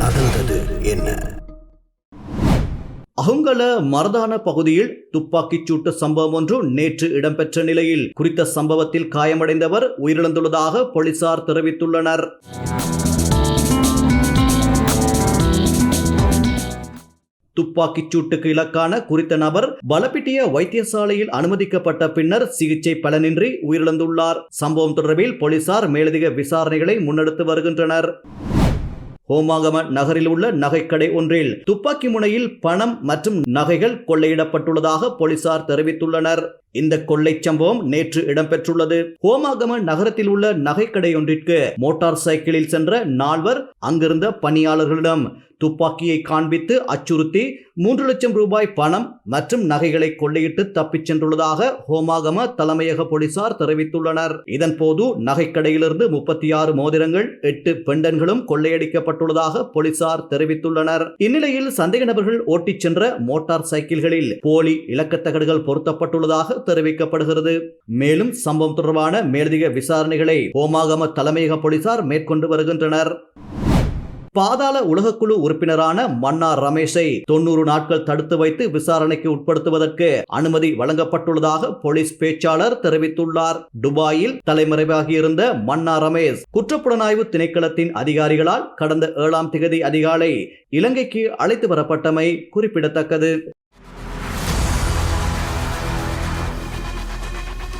நடந்தது என்ன? அகுங்கல மரதான பகுதியில் துப்பாக்கிச் சூட்டு சம்பவம் ஒன்று நேற்று இடம்பெற்ற நிலையில் குறித்த சம்பவத்தில் காயமடைந்தவர் உயிரிழந்துள்ளதாக போலீசார் தெரிவித்துள்ளனர். துப்பாக்கிச் சூட்டுக்கு இலக்கான குறித்த நபர் பலப்பிட்டிய வைத்தியசாலையில் அனுமதிக்கப்பட்ட பின்னர் சிகிச்சை பலனின்றி உயிரிழந்துள்ளார். சம்பவம் தொடர்பில் போலீசார் மேலதிக விசாரணைகளை முன்னெடுத்து வருகின்றனர். ஹோமாகம நகரில் உள்ள நகைக்கடை ஒன்றில் துப்பாக்கி முனையில் பணம் மற்றும் நகைகள் கொள்ளையிடப்பட்டுள்ளதாக போலீசார் தெரிவித்துள்ளனர். இந்த கொள்ளை சம்பவம் நேற்று இடம்பெற்றுள்ளது. ஹோமாகம நகரத்தில் உள்ள நகைக்கடை ஒன்றிற்கு மோட்டார் சைக்கிளில் சென்ற நால்வர் அங்கிருந்த பணியாளர்களிடம் துப்பாக்கியை காண்பித்து அச்சுறுத்தி மூன்று லட்சம் ரூபாய் பணம் மற்றும் நகைகளை கொள்ளையிட்டு தப்பிச் சென்றுள்ளதாக ஹோமாகம தலைமையக போலீசார் தெரிவித்துள்ளனர். இதன்போது நகைக்கடையிலிருந்து முப்பத்தி ஆறு மோதிரங்கள் எட்டு பெண்டன்களும் கொள்ளையடிக்கப்பட்டுள்ளதாக போலீசார் தெரிவித்துள்ளனர். இந்நிலையில் சந்தேக நபர்கள் ஓட்டிச் சென்ற மோட்டார் சைக்கிள்களில் போலி இலக்கத்தகடுகள் பொருத்தப்பட்டுள்ளதாக தெரிவிக்கப்படுகிறது. மேலும் சம்பவம் தொடர்பான மேலதிக விசாரணைகளை ஹோமாகம தலைமையக போலீசார் மேற்கொண்டு வருகின்றனர். பாதாள உலகக்குழு உறுப்பினரான மன்னார் ரமேஷை தொன்னூறு நாட்கள் தடுத்து வைத்து விசாரணைக்கு உட்படுத்துவதற்கு அனுமதி வழங்கப்பட்டுள்ளதாக போலீஸ் பேச்சாளர் தெரிவித்துள்ளார். துபாயில் தலைமறைவாகியிருந்த மன்னார் ரமேஷ் குற்றப்புலனாய்வு திணைக்களத்தின் அதிகாரிகளால் கடந்த ஏழாம் திகதி அதிகாலை இலங்கைக்கு அழைத்து வரப்பட்டமை குறிப்பிடத்தக்கது.